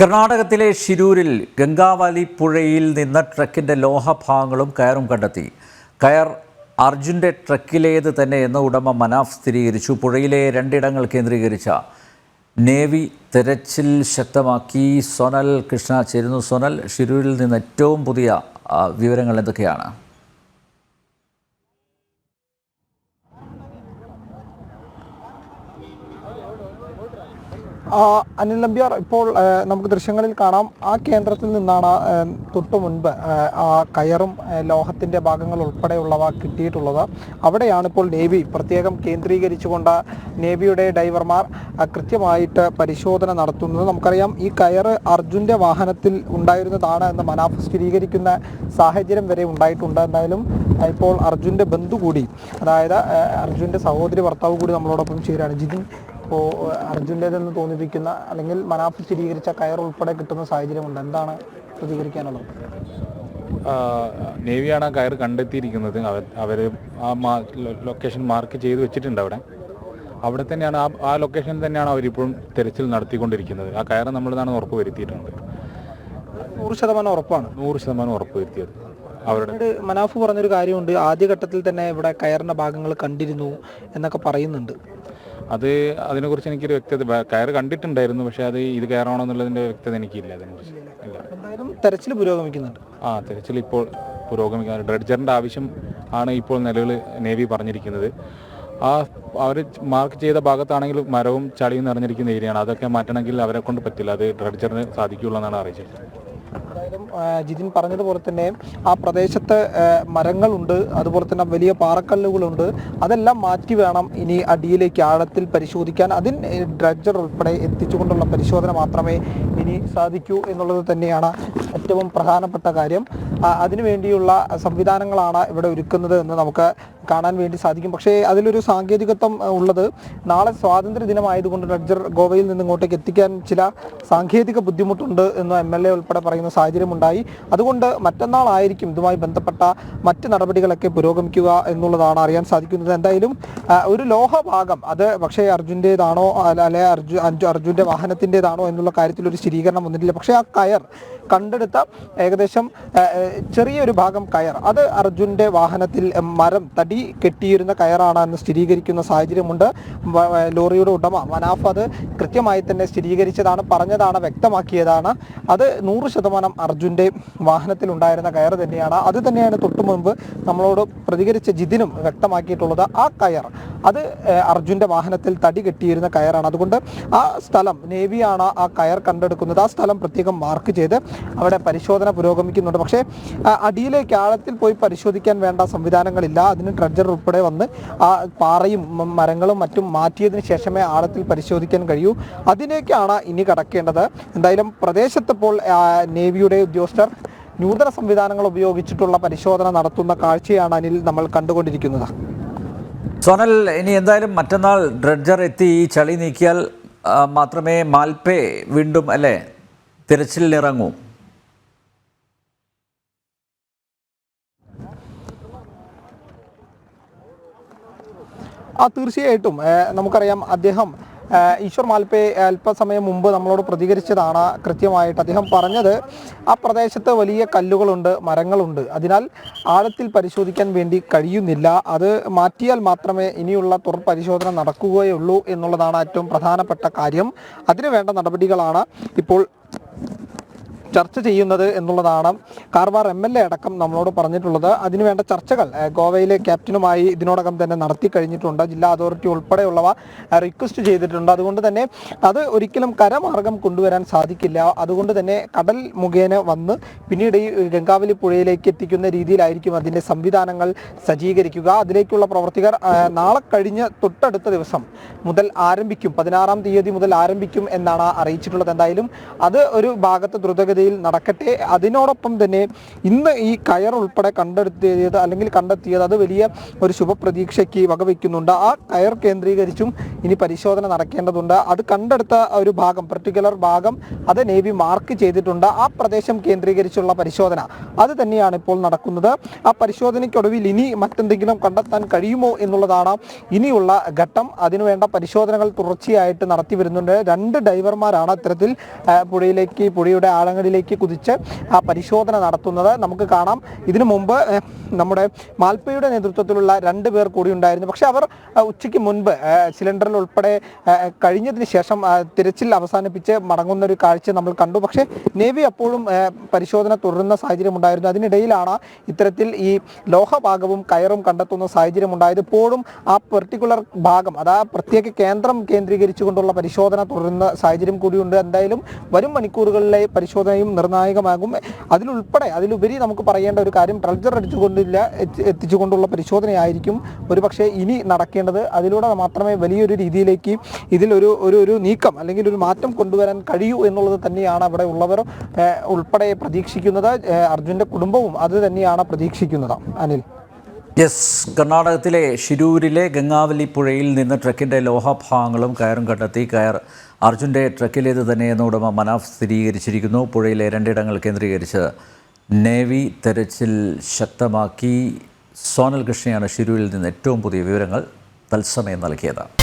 കർണാടകത്തിലെ ഷിരൂരിൽ ഗംഗാവാലി പുഴയിൽ നിന്ന് ട്രക്കിന്റെ ലോഹഭാഗങ്ങളും കയറും കണ്ടെത്തി. കയർ അർജുന്റെ ട്രക്കിലേത് തന്നെ എന്ന ഉടമ മനാഫ് സ്ഥിരീകരിച്ചു. പുഴയിലെ രണ്ടിടങ്ങൾ കേന്ദ്രീകരിച്ച നേവി തെരച്ചിൽ ശക്തമാക്കി. സൊനൽ കൃഷ്ണ ചേരുന്നു. സൊനൽ ഷിരൂരിൽ നിന്ന് ഏറ്റവും പുതിയ വിവരങ്ങൾ എന്തൊക്കെയാണ്? അനിൽ നമ്പ്യാർ ഇപ്പോൾ നമുക്ക് ദൃശ്യങ്ങളിൽ കാണാം. ആ കേന്ദ്രത്തിൽ നിന്നാണ് തൊട്ടു മുൻപ് ആ, കയറും ലോഹത്തിന്റെ ഭാഗങ്ങൾ ഉൾപ്പെടെയുള്ളവ കിട്ടിയിട്ടുള്ളത്. അവിടെയാണ് ഇപ്പോൾ നേവി പ്രത്യേകം കേന്ദ്രീകരിച്ചുകൊണ്ട് നേവിയുടെ ഡൈവർമാർ കൃത്യമായിട്ട് പരിശോധന നടത്തുന്നത്. നമുക്കറിയാം ഈ കയറ് അർജുന്റെ വാഹനത്തിൽ ഉണ്ടായിരുന്നതാണ് എന്ന് മനാഫ് സ്ഥിരീകരിക്കുന്ന സാഹചര്യം വരെ ഉണ്ടായിട്ടുണ്ട്. എന്തായാലും ഇപ്പോൾ അർജുന്റെ ബന്ധു കൂടി അതായത് അർജുന്റെ സഹോദരി ഭർത്താവ് കൂടി നമ്മളോടൊപ്പം ചേരുകയാണ്. ജിതിൻ ഇപ്പോൾ അർജുന്റേതെന്ന് തോന്നിപ്പിക്കുന്ന അല്ലെങ്കിൽ മനാഫ് സ്ഥിരീകരിച്ച കയർ ഉൾപ്പെടെ കിട്ടുന്ന സാഹചര്യമുണ്ട്. എന്താണ് പ്രതികരിക്കാനുള്ളത്? നേവിയാണ് ആ കയർ കണ്ടെത്തിയിരിക്കുന്നത്. അവർ അവർ ആ മാ ലൊക്കേഷൻ മാർക്ക് ചെയ്ത് വെച്ചിട്ടുണ്ട് അവിടെ. അവിടെ തന്നെയാണ് ആ ആ ലൊക്കേഷനിൽ തന്നെയാണ് അവരിപ്പോഴും തെരച്ചിൽ നടത്തിക്കൊണ്ടിരിക്കുന്നത്. ആ കയർ നമ്മളതാണ് ഉറപ്പ് വരുത്തിയിട്ടുണ്ട് നൂറ് ശതമാനം ഉറപ്പാണ്. നൂറ് ശതമാനം ഉറപ്പ് വരുത്തിയത് അവരുടെ മനാഫ് പറഞ്ഞൊരു കാര്യമുണ്ട്. ആദ്യഘട്ടത്തിൽ തന്നെ ഇവിടെ കയറിന്റെ ഭാഗങ്ങൾ കണ്ടിരുന്നു എന്നൊക്കെ പറയുന്നുണ്ട്. അത് അതിനെക്കുറിച്ച് എനിക്കൊരു വ്യക്തത കയർ കണ്ടിട്ടുണ്ടായിരുന്നു പക്ഷെ അത് ഇത് കയറാണോ എന്നുള്ളതിന്റെ വ്യക്തത എനിക്കില്ല അതിനെക്കുറിച്ച്. ഇല്ല. എന്തായാലും തെരച്ചിൽ പുരോഗമിക്കുന്നുണ്ട്. ആ തെരച്ചിൽ ഇപ്പോൾ പുരോഗമിക്കാൻ ഡ്രഡ്ജറിന്റെ ആവശ്യം ആണ് ഇപ്പോൾ നിലവിൽ നേവി പറഞ്ഞിരിക്കുന്നത്. ആ അവർ മാർക്ക് ചെയ്ത ഭാഗത്താണെങ്കിൽ മരവും ചളിയും നിറഞ്ഞിരിക്കുന്ന ഏരിയയാണ്. അതൊക്കെ മാറ്റണമെങ്കിൽ അവരെ കൊണ്ട് പറ്റില്ല. അത് ഡ്രഡ്ജറിന് സാധിക്കുള്ളൂ എന്നാണ് അറിയിച്ചത് എന്തായാലും ജിതിൻ പറഞ്ഞതുപോലെ തന്നെ ആ പ്രദേശത്ത് മരങ്ങളുണ്ട് അതുപോലെ തന്നെ വലിയ പാറക്കല്ലുകളുണ്ട്. അതെല്ലാം മാറ്റി വേണം ഇനി അടിയിലേക്ക് ആഴത്തിൽ പരിശോധിക്കാൻ. അതിന് ഡ്രഡ്ജർ ഉൾപ്പെടെ എത്തിച്ചുകൊണ്ടുള്ള പരിശോധന മാത്രമേ ഇനി സാധിക്കൂ എന്നുള്ളത് തന്നെയാണ് ഏറ്റവും പ്രധാനപ്പെട്ട കാര്യം. അതിനു അതിനുവേണ്ടിയുള്ള സംവിധാനങ്ങളാണ് ഇവിടെ ഒരുക്കുന്നത് എന്ന് നമുക്ക് കാണാൻ വേണ്ടി സാധിക്കും. പക്ഷേ അതിലൊരു സാങ്കേതികത്വം ഉള്ളത് നാളെ സ്വാതന്ത്ര്യ ദിനമായതുകൊണ്ട് ഡ്രഡ്ജർ ഗോവയിൽ നിന്ന് ഇങ്ങോട്ടേക്ക് എത്തിക്കാൻ ചില സാങ്കേതിക ബുദ്ധിമുട്ടുണ്ട് എന്ന് എം എൽ എ ഉൾപ്പെടെ പറയുന്ന സാഹചര്യമുണ്ടായി. അതുകൊണ്ട് മറ്റന്നാളായിരിക്കും ഇതുമായി ബന്ധപ്പെട്ട മറ്റ് നടപടികളൊക്കെ പുരോഗമിക്കുക എന്നുള്ളതാണ് അറിയാൻ സാധിക്കുന്നത്. എന്തായാലും ഒരു ലോഹഭാഗം അത് പക്ഷേ അർജുന്റേതാണോ അല്ലെ അർജു അർജുന്റെ വാഹനത്തിന്റെതാണോ എന്നുള്ള കാര്യത്തിൽ ഒരു സ്ഥിരീകരണം വന്നിട്ടില്ല. പക്ഷേ ആ കയർ കണ്ടെടുത്ത ഏകദേശം ചെറിയൊരു ഭാഗം കയർ അത് അർജുന്റെ വാഹനത്തിൽ മരം തടി കെട്ടിയിരുന്ന കയറാണ് എന്ന് സ്ഥിരീകരിക്കുന്ന സാഹചര്യമുണ്ട്. ലോറിയുടെ ഉടമ മനാഫ് അത് കൃത്യമായി തന്നെ സ്ഥിരീകരിച്ചതാണ് പറഞ്ഞതാണ് വ്യക്തമാക്കിയതാണ്. അത് നൂറ് ശതമാനം അർജുന്റെ വാഹനത്തിൽ ഉണ്ടായിരുന്ന കയർ തന്നെയാണ്. അത് തന്നെയാണ് തൊട്ടു മുൻപ് നമ്മളോട് പ്രതികരിച്ച ജിതിനും വ്യക്തമാക്കിയിട്ടുള്ളത്. ആ കയർ അത് അർജുന്റെ വാഹനത്തിൽ തടി കെട്ടിയിരുന്ന കയറാണ്. അതുകൊണ്ട് ആ സ്ഥലം നേവിയാണ് ആ കയർ കണ്ടെടുക്കുന്നത്. ആ സ്ഥലം പ്രത്യേകം മാർക്ക് ചെയ്ത് അവിടെ പരിശോധന പുരോഗമിക്കുന്നുണ്ട്. പക്ഷേ അടിയിലേക്ക് ആഴത്തിൽ പോയി പരിശോധിക്കാൻ വേണ്ട സംവിധാനങ്ങളില്ല. അതിന് ട്രഡ്ജർ ഉൾപ്പെടെ വന്ന് ആ പാറയും മരങ്ങളും മറ്റും മാറ്റിയതിന് ശേഷമേ ആഴത്തിൽ പരിശോധിക്കാൻ കഴിയൂ. അതിലേക്കാണ് ഇനി കടക്കേണ്ടത്. എന്തായാലും പ്രദേശത്തിപ്പോൾ നേവിയുടെ ഉദ്യോഗസ്ഥർ നൂതന സംവിധാനങ്ങൾ ഉപയോഗിച്ചിട്ടുള്ള പരിശോധന നടത്തുന്ന കാഴ്ചയാണ് അനിൽ നമ്മൾ കണ്ടുകൊണ്ടിരിക്കുന്നത്. സോനൽ ഇനി എന്തായാലും മറ്റന്നാൾ ഡ്രഡ്ജർ എത്തി ഈ ചളി നീക്കിയാൽ മാത്രമേ മാൽപ്പേ വീണ്ടും അല്ലേ? തിരച്ചിലിനിറങ്ങൂ ആ തീർച്ചയായിട്ടും. നമുക്കറിയാം അദ്ദേഹം ഈശ്വർ മാൽപ്പെ അല്പസമയം മുമ്പ് നമ്മളോട് പ്രതികരിച്ചതാണ് കൃത്യമായിട്ട് അദ്ദേഹം പറഞ്ഞത്. ആ പ്രദേശത്ത് വലിയ കല്ലുകളുണ്ട് മരങ്ങളുണ്ട്. അതിനാൽ ആഴത്തിൽ പരിശോധിക്കാൻ വേണ്ടി കഴിയുന്നില്ല. അത് മാറ്റിയാൽ മാത്രമേ ഇനിയുള്ള തുടർ പരിശോധന നടക്കുകയുള്ളൂ എന്നുള്ളതാണ് ഏറ്റവും പ്രധാനപ്പെട്ട കാര്യം. അതിനു വേണ്ട നടപടികളാണ് ഇപ്പോൾ ചർച്ച ചെയ്യുന്നത് എന്നുള്ളതാണ് കാർവാർ എം എൽ എ അടക്കം നമ്മളോട് പറഞ്ഞിട്ടുള്ളത്. അതിനുവേണ്ട ചർച്ചകൾ ഗോവയിലെ ക്യാപ്റ്റനുമായി ഇതിനോടകം തന്നെ നടത്തി കഴിഞ്ഞിട്ടുണ്ട്. ജില്ലാ അതോറിറ്റി ഉൾപ്പെടെയുള്ളവ റിക്വസ്റ്റ് ചെയ്തിട്ടുണ്ട്. അതുകൊണ്ട് തന്നെ അത് ഒരിക്കലും കരമാർഗം കൊണ്ടുവരാൻ സാധിക്കില്ല. അതുകൊണ്ട് തന്നെ കടൽ മുഖേന വന്ന് പിന്നീട് ഈ ഗംഗാവലി പുഴയിലേക്ക് എത്തിക്കുന്ന രീതിയിലായിരിക്കും അതിന്റെ സംവിധാനങ്ങൾ സജ്ജീകരിക്കുക. അതിലേക്കുള്ള പ്രവർത്തകർ നാളെ കഴിഞ്ഞ് തൊട്ടടുത്ത ദിവസം മുതൽ ആരംഭിക്കും. പതിനാറാം തീയതി മുതൽ ആരംഭിക്കും എന്നാണ് അറിയിച്ചിട്ടുള്ളത്. എന്തായാലും അത് ഒരു ഭാഗത്ത് ദ്രുതഗതിയിൽ വേഗതയിൽ നടക്കട്ടെ. അതിനോടൊപ്പം തന്നെ ഇന്ന് ഈ കയർ ഉൾപ്പെടെ കണ്ടെടുത്തിയത് അല്ലെങ്കിൽ കണ്ടെത്തിയത് അത് വലിയ ഒരു ശുഭപ്രതീക്ഷയ്ക്ക് വകവെക്കുന്നുണ്ട്. ആ കയർ കേന്ദ്രീകരിച്ചും ഇനി പരിശോധന നടക്കേണ്ടതുണ്ട്. അത് കണ്ടെടുത്ത ഒരു ഭാഗം പെർട്ടിക്കുലർ ഭാഗം അത് നേവി മാർക്ക് ചെയ്തിട്ടുണ്ട്. ആ പ്രദേശം കേന്ദ്രീകരിച്ചുള്ള പരിശോധന അത് തന്നെയാണ് ഇപ്പോൾ നടക്കുന്നത്. ആ പരിശോധനയ്ക്കൊടുവിൽ ഇനി മറ്റെന്തെങ്കിലും കണ്ടെത്താൻ കഴിയുമോ എന്നുള്ളതാണ് ഇനിയുള്ള ഘട്ടം. അതിനുവേണ്ട പരിശോധനകൾ തുടർച്ചയായിട്ട് നടത്തി വരുന്നുണ്ട്. രണ്ട് ഡൈവർമാരാണ് അത്തരത്തിൽ പുഴയിലേക്ക് പുഴയുടെ ആഴങ്ങളിലേക്ക് കുതിച്ച് ആ പരിശോധന നടത്തുന്നത് നമുക്ക് കാണാം. ഇതിനു മുമ്പ് നമ്മുടെ മാൽപ്പയുടെ നേതൃത്വത്തിലുള്ള രണ്ട് പേർ കൂടി ഉണ്ടായിരുന്നു. പക്ഷെ അവർ ഉച്ചയ്ക്ക് മുൻപ് സിലിണ്ടറിൽ ഉൾപ്പെടെ കഴിഞ്ഞതിന് ശേഷം തിരച്ചിൽ അവസാനിപ്പിച്ച് മടങ്ങുന്ന ഒരു കാഴ്ച നമ്മൾ കണ്ടു. പക്ഷേ നേവി അപ്പോഴും പരിശോധന തുടരുന്ന സാഹചര്യം ഉണ്ടായിരുന്നു. അതിനിടയിലാണ് ഇത്തരത്തിൽ ഈ ലോഹഭാഗവും കയറും കണ്ടെത്തുന്ന സാഹചര്യം ഉണ്ടായത്. ഇപ്പോഴും ആ പെർട്ടിക്കുലർ ഭാഗം അത് ആ പ്രത്യേക കേന്ദ്രം കേന്ദ്രീകരിച്ചുകൊണ്ടുള്ള പരിശോധന തുടരുന്ന സാഹചര്യം കൂടിയുണ്ട്. എന്തായാലും വരും മണിക്കൂറുകളിലെ പരിശോധനയും നിർണായകമാകും. അതിലുൾപ്പെടെ അതിലുപരി നമുക്ക് പറയേണ്ട ഒരു കാര്യം ട്രൾജർ അടിച്ചുകൊണ്ടില്ല എത്തി- എത്തിച്ചുകൊണ്ടുള്ള പരിശോധനയായിരിക്കും. ഒരു പക്ഷേ ഇനി നടക്കേണ്ടത്. അതിലൂടെ മാത്രമേ വലിയൊരു രീതിയിലേക്ക് ഇതിലൊരു ഒരു ഒരു നീക്കം അല്ലെങ്കിൽ ഒരു മാറ്റം കൊണ്ടുവരാൻ കഴിയൂ എന്നുള്ളത് തന്നെയാണ് അവിടെ ഉള്ളവർ ഉൾപ്പെടെ പ്രതീക്ഷിക്കുന്നത്. അർജുന്റെ കുടുംബവും അത് തന്നെയാണ് പ്രതീക്ഷിക്കുന്നത്. അനിൽ. യെസ് കർണാടകത്തിലെ ഷിരൂരിലെ ഗംഗാവലി പുഴയിൽ നിന്ന് ട്രക്കിന്റെ ലോഹഭാഗങ്ങളും കയറും കണ്ടെത്തി കയർ അർജുന്റെ ട്രക്കിലേത് തന്നെയെന്ന് ഉടമ മനാഫ് സ്ഥിരീകരിച്ചിരിക്കുന്നു. പുഴയിലെ രണ്ടിടങ്ങൾ കേന്ദ്രീകരിച്ച് നേവി തെരച്ചിൽ ശക്തമാക്കി. സോനൽ കൃഷ്ണയാണ് ഷിരൂരിൽ നിന്ന് ഏറ്റവും പുതിയ വിവരങ്ങൾ തത്സമയം നൽകിയത്.